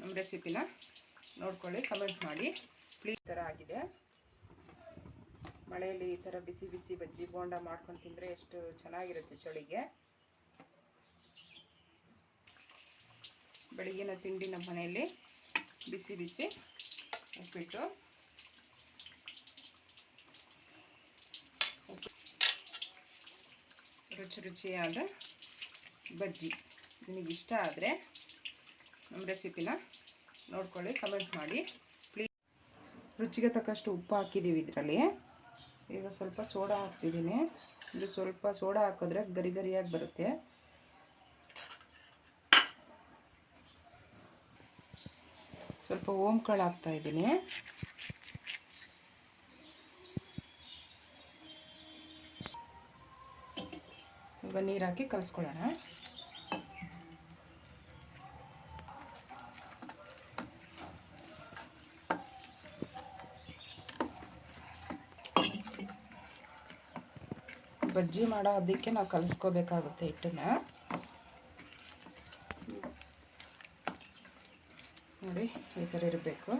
ನಮ್ಮ ರೆಸಿಪಿನ ನೋಡ್ಕೊಳ್ಳಿ ಕಮೆಂಟ್ ಮಾಡಿ. ಪ್ಲೀಸ್ ಥರ ಆಗಿದೆ. ಮಳೆಯಲ್ಲಿ ಈ ಥರ ಬಿಸಿ ಬಿಸಿ ಬಜ್ಜಿ ಬೋಂಡ ಮಾಡ್ಕೊಂಡು ತಿಂದರೆ ಎಷ್ಟು ಚೆನ್ನಾಗಿರುತ್ತೆ ಚಳಿಗೆ. ಬೆಳಗಿನ ತಿಂಡಿ ನಮ್ಮ ಮನೆಯಲ್ಲಿ ಬಿಸಿ ಬಿಸಿ ಉಪ್ಪಿಟ್ಟು. ರುಚಿ ರುಚಿಯಾದ ಬಜ್ಜಿ. ನಿಮಗಿಷ್ಟ ಆದರೆ ನಮ್ಮ ರೆಸಿಪಿನ ನೋಡ್ಕೊಳ್ಳಿ ಕಮೆಂಟ್ ಮಾಡಿ. ಪ್ಲೀಸ್ ರುಚಿಗೆ ತಕ್ಕಷ್ಟು ಉಪ್ಪು ಹಾಕಿದ್ದೀವಿ ಇದರಲ್ಲಿ. ಈಗ ಸ್ವಲ್ಪ ಸೋಡಾ ಹಾಕ್ತಿದ್ದೀನಿ. ಇದು ಸ್ವಲ್ಪ ಸೋಡಾ ಹಾಕಿದ್ರೆ ಗರಿ ಗರಿಯಾಗಿ ಬರುತ್ತೆ. ಸ್ವಲ್ಪ ಓಮ್ ಕಾಳು ಹಾಕ್ತಾ ಇದ್ದೀನಿ. ಈಗ ನೀರು ಹಾಕಿ ಕಲಿಸ್ಕೊಳ್ಳೋಣ. ಬಜ್ಜಿ ಮಾಡೋ ಅದಕ್ಕೆ ನಾವು ಕಲಿಸ್ಕೋಬೇಕಾಗುತ್ತೆ ಹಿಟ್ಟನ್ನ. ನೋಡಿ, ಈ ಥರ ಇರಬೇಕು.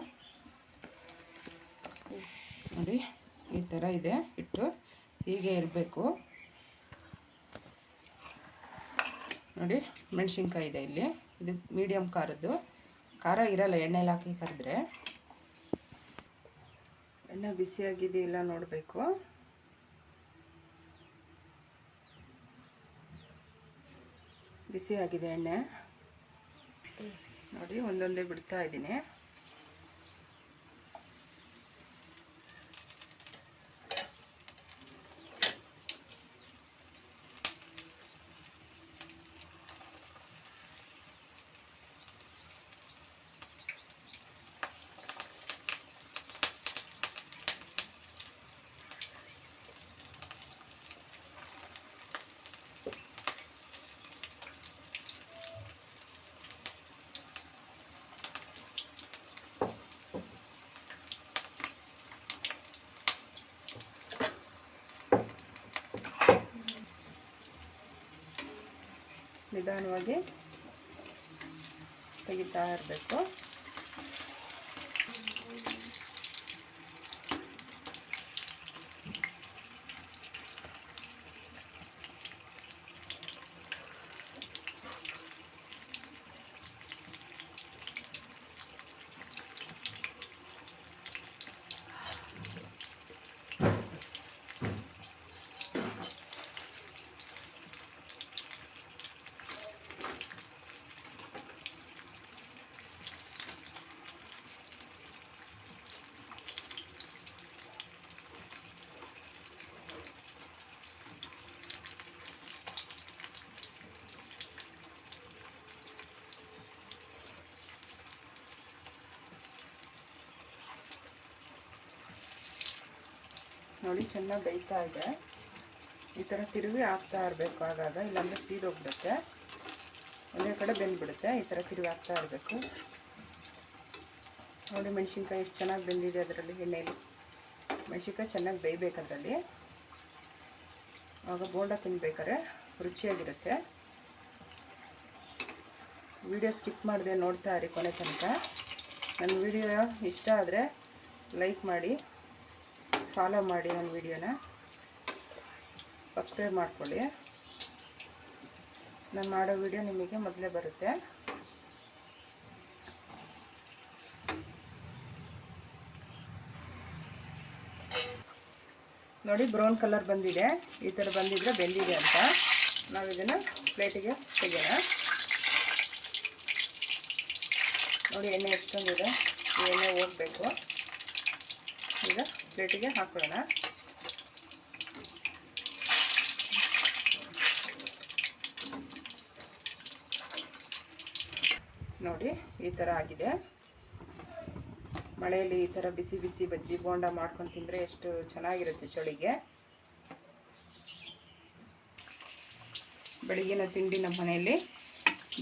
ನೋಡಿ, ಈ ಥರ ಇದೆ ಹಿಟ್ಟು. ಹೀಗೆ ಇರಬೇಕು. ನೋಡಿ, ಮೆಣಸಿನ್ಕಾಯಿ ಇದೆ ಇಲ್ಲಿ. ಇದು ಮೀಡಿಯಮ್ ಖಾರದ್ದು. ಖಾರ ಇರಲ್ಲ ಎಣ್ಣೆಲಿ ಹಾಕಿ ಕರೆದ್ರೆ. ಎಣ್ಣೆ ಬಿಸಿಯಾಗಿದೆಯಲ್ಲ ನೋಡಬೇಕು. ಬಿಸಿ ಆಗಿದೆ ಎಣ್ಣೆ. ನೋಡಿ ಒಂದೊಂದೇ ಬಿಡ್ತಾ ಇದ್ದೀನಿ. ನಿಧಾನವಾಗಿ ತೆಗಿತಾ ಇರಬೇಕು. ನೋಡಿ, ಚೆನ್ನಾಗಿ ಬೇಯ್ತಾ ಇದೆ. ಈ ಥರ ತಿರುವಿ ಹಾಕ್ತಾ ಇರಬೇಕು ಆಗಾಗ, ಇಲ್ಲಾಂದರೆ ಸೀದೋಗ್ಬಿಡುತ್ತೆ ಒಂದೇ ಕಡೆ ಬೆಂದ್ಬಿಡುತ್ತೆ, ಈ ಥರ ತಿರುವಿ ಹಾಕ್ತಾ ಇರಬೇಕು. ನೋಡಿ, ಮೆಣಸಿನ್ಕಾಯಿ ಎಷ್ಟು ಚೆನ್ನಾಗಿ ಬೆಂದಿದೆ ಅದರಲ್ಲಿ ಎಣ್ಣೆಯಲ್ಲಿ ಮೆಣಸಿನ್ಕಾಯಿ ಚೆನ್ನಾಗಿ ಬೇಯಬೇಕು ಅದರಲ್ಲಿ. ಆಗ ಬೋಂಡ ತಿನ್ಬೇಕಾದ್ರೆ ರುಚಿಯಾಗಿರುತ್ತೆ. ವಿಡಿಯೋ ಸ್ಕಿಪ್ ಮಾಡಿದೆ ನೋಡ್ತಾ ಇರಿ ಕೊನೆ ತನಕ. ನನ್ನ ವಿಡಿಯೋ ಇಷ್ಟ ಆದರೆ ಲೈಕ್ ಮಾಡಿ. ಫಾಲೋ ಮಾಡಿ ನನ್ನ ವಿಡಿಯೋನ ಸಬ್ಸ್ಕ್ರೈಬ್ ಮಾಡ್ಕೊಳ್ಳಿ. ನಾನು ಮಾಡೋ ವಿಡಿಯೋ ನಿಮಗೆ ಮೊದಲೇ ಬರುತ್ತೆ. ನೋಡಿ ಬ್ರೌನ್ ಕಲರ್ ಬಂದಿದೆ. ಈ ಥರ ಬಂದಿದ್ರೆ ಬೆಂದಿದೆ ಅಂತ. ನಾವು ಇದನ್ನು ಪ್ಲೇಟಿಗೆ ತೆಗೆಯೋಣ. ನೋಡಿ, ಎಣ್ಣೆ ಎಷ್ಟೊಂದಿದೆ ಎಣ್ಣೆ ಹೋಗಬೇಕು. ಈಗ ಪ್ಲೇಟಿಗೆ ಹಾಕೊಳ್ಳೋಣ. ನೋಡಿ, ಈ ಥರ ಆಗಿದೆ. ಮಳೆಯಲ್ಲಿ ಈ ಥರ ಬಿಸಿ ಬಿಸಿ ಬಜ್ಜಿ ಬೋಂಡ ಮಾಡ್ಕೊಂಡು ತಿಂದರೆ ಎಷ್ಟು ಚೆನ್ನಾಗಿರುತ್ತೆ ಚಳಿಗೆ. ಬೆಳಗಿನ ತಿಂಡಿ ನಮ್ಮ ಮನೆಯಲ್ಲಿ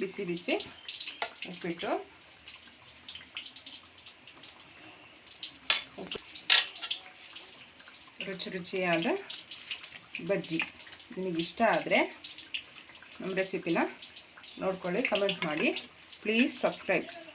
ಬಿಸಿ ಬಿಸಿ ಉಪ್ಪಿಟ್ಟು. ರುಚಿ ರುಚಿಯಾದ ಬಜ್ಜಿ. ಇಷ್ಟ ಆದರೆ ನಮ್ಮ ರೆಸಿಪಿನ ನೋಡ್ಕೊಳ್ಳಿ ಕಮೆಂಟ್ ಮಾಡಿ. Please subscribe.